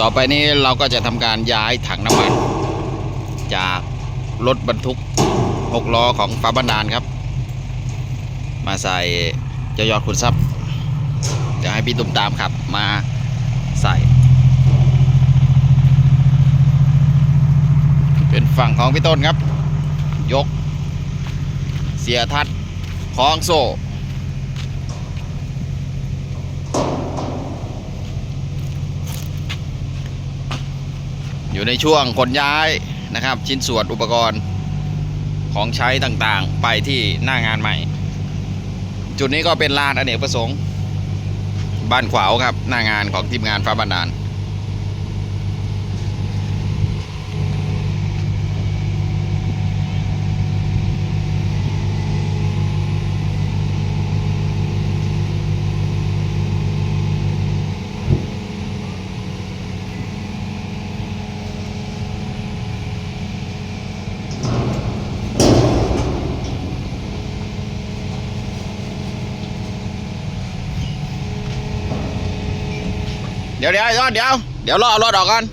ต่อไปนี้เราก็จะทำการย้ายถังน้ำมัน จากรถบรรทุกหกล้อของฟ้าบันดาลครับ มาใส่เจ้ายอดขุนทรัพย์เดี๋ยวให้พี่ตุ้มตามขับมาใส่ เป็นฝั่งของพี่ต้นครับ ยก เสียทัดคล้องโซ่ อยู่ในช่วงขนย้ายนะครับ ชิ้นส่วนอุปกรณ์ของใช้ต่างๆ ไปที่หน้างานใหม่ จุดนี้ก็เป็นลานอเนกประสงค์ บ้านขวาวครับ หน้างานของทีมงานฟ้าบันดาล เดี๋ยวเดี๋ยวไอ้ยอดเดี๋ยวเดี๋ยวรอเอารถออกก่อน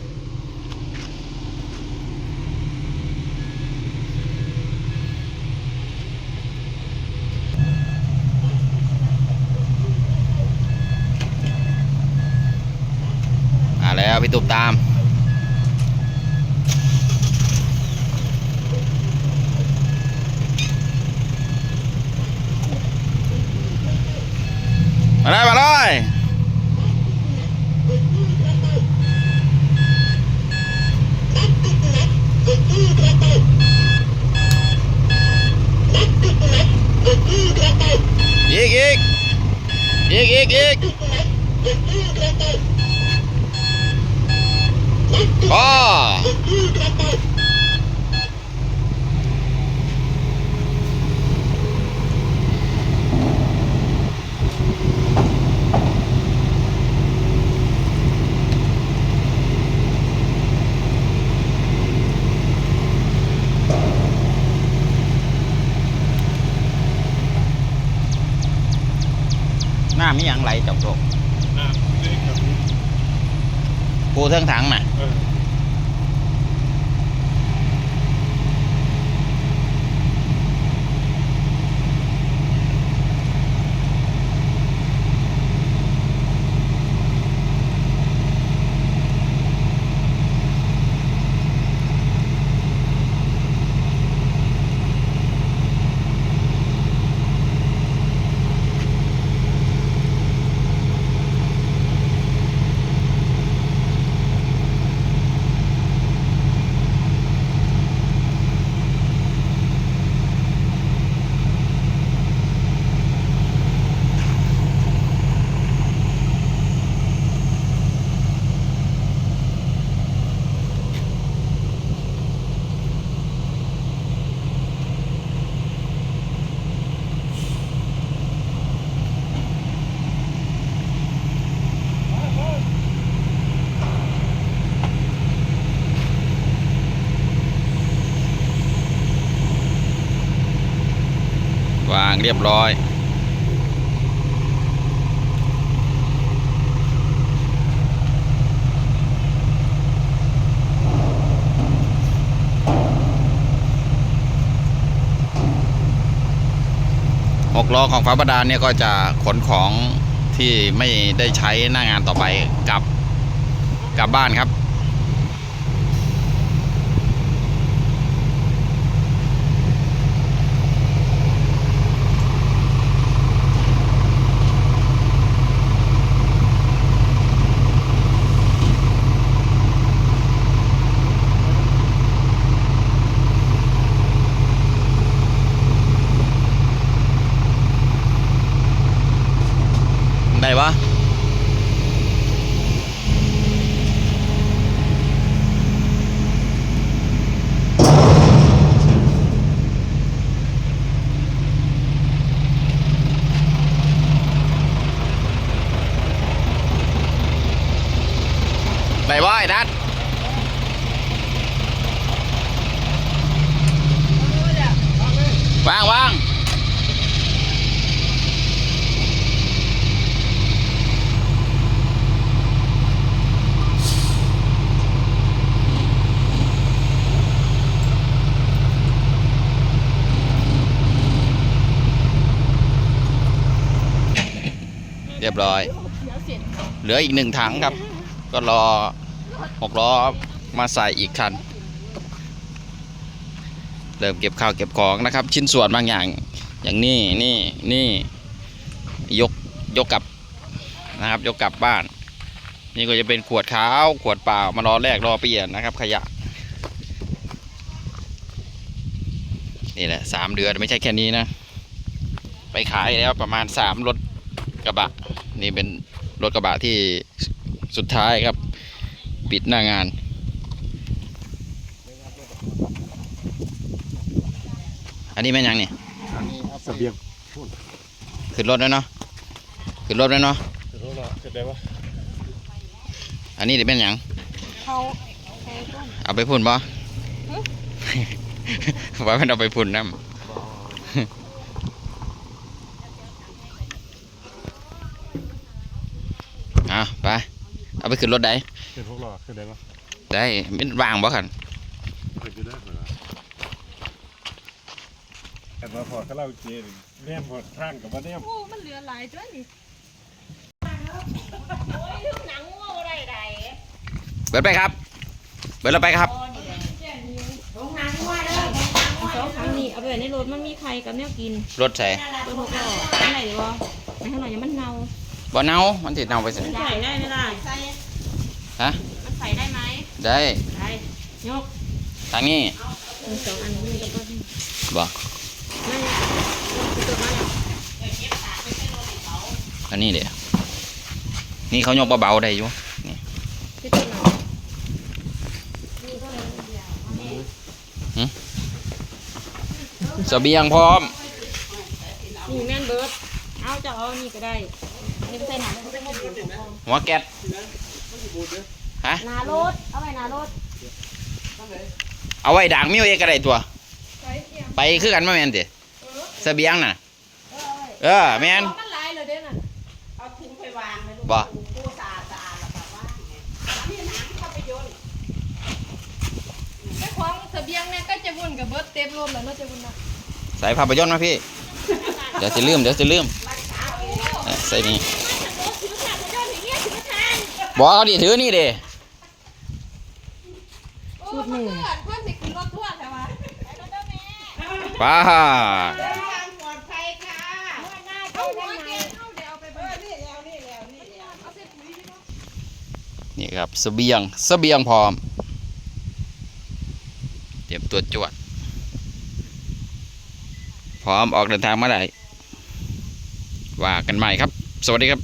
มาแล้วพี่ตุบตามมาเลยมาเลย อีกอีกอีกอีกอีก พอหน้ามีหยังไหลจอกโจก น้ำเล็กกับ ปูเทิงถังน่ะ วางเรียบร้อยหกล้อของฟ้าประดานเนี่ยก็จะขนของที่ไม่ได้ใช้หน้างานต่อไปกลับกลับบ้านครับ รียบร้อยเดี๋ยวเสร็จเหลืออีกหนึ่งถังครับ ก็รอหกล้อมาใส่อีกคัน เริ่มเก็บข้าวเก็บของนะครับ ชิ้นส่วนบางอย่าง อย่างนี้นี่นี่ยกยกกลับนะครับ ยกกลับบ้าน นี่ก็จะเป็นขวดขาว ขวดเปล่ามารอแรกรอเปลี่ยนนะครับ ขยะนี่แหละสามเดือนไม่ใช่แค่นี้นะ ไปขายแล้วประมาณสามรถ กระบะ นี่เป็นรถกระบะที่สุดท้ายครับ ปิดหน้างาน อันนี้เป็นหยังเนี่ยเสบียงขึ้นรถแล้วเนาะขึ้นรถแล้วเนาะจะรู้ละจะได้ว่าอันนี้เดี๋ยวเป็นหยังเขาเขาต้มเอาไปพุ่นบ่ว่ามันเอาไปพุ่นน้ำเอา ไปเอาไปขึ้นรถได้เป็นพวกเราคือได้ว่าได้มันวางบ่คันเป็นจะได้เหรอแต่มาพอคาราโอเกะนี่แนมพอทางกับว่าแนมโอ้มันเหลือหลายจ้ะนี่โอ้ยหนังโง่ได้ไดเบิดไปครับเบิดเราไปครับสองครั้งนี้เอาไปไว้ในรถมันมีใครกับแนวกิน รถใส่ตัวพวกก็อันไหนดีวะในข้างหน่อยมันเน่า บ่เน่ามันติดเน่าไปสิใส่ได้ไหมล่ะใส่ฮะมันใส่ได้ไหมได้ได้ยกทางนี้หนึ่งสองอันนี้ก็ต้นบ่นั่นตัวมาแล้วอันนี้เดี๋ยวนี่เขายกเบาๆได้อยู่ที่ต้นน่ะนี่ก็เลยเสบียงพร้อมนี่แม่นเบิร์ดเอาจะเอานี่ก็ได้ อันนี่ไปใส่หนังไม่ใส่หนังหัวแก๊สฮะหนารถเอาไว้หนารถเอาไว้ด่างมิวเอกก็ได้ตัว ไปคือกันมาแม่นติเสบียงน่ะ เออแม่นมันหลายเลยเด้อน่ะเอาถุงไปวางไว้ลูกบ่ตู้สะอาดสะอาดแล้วแบบว่าไงนี่หนังเข้าไปโยนไอ้ของเสบียงเนี่ยก็จะวุ่นกับเบิร์ดเต็มรวมแล้วเนาะจะวุ่นนะใส่ภาพยนตร์มาพี่ เดี๋ยวจะลืมเดี๋ยวจะลืมเออ ใส่นี่บอกเอาดิถือนี่เด้ชุดหนึ่งเพื่อนสิขึ้นรถทั่วใช่ไหมป้าเดินทางปลอดภัยค่ะเอาหัวเกณฑ์เอาเดี๋ยวเอาไปเออนี่แล้วนี่แล้วนี่แล้วเอาเส้นปุ๋ยไปเนาะนี่ครับเสบียงเสบียงพร้อม เตรียมตัวจวด พร้อมออกเดินทางเมื่อไหร่ ว่ากันใหม่ครับ สวัสดีครับ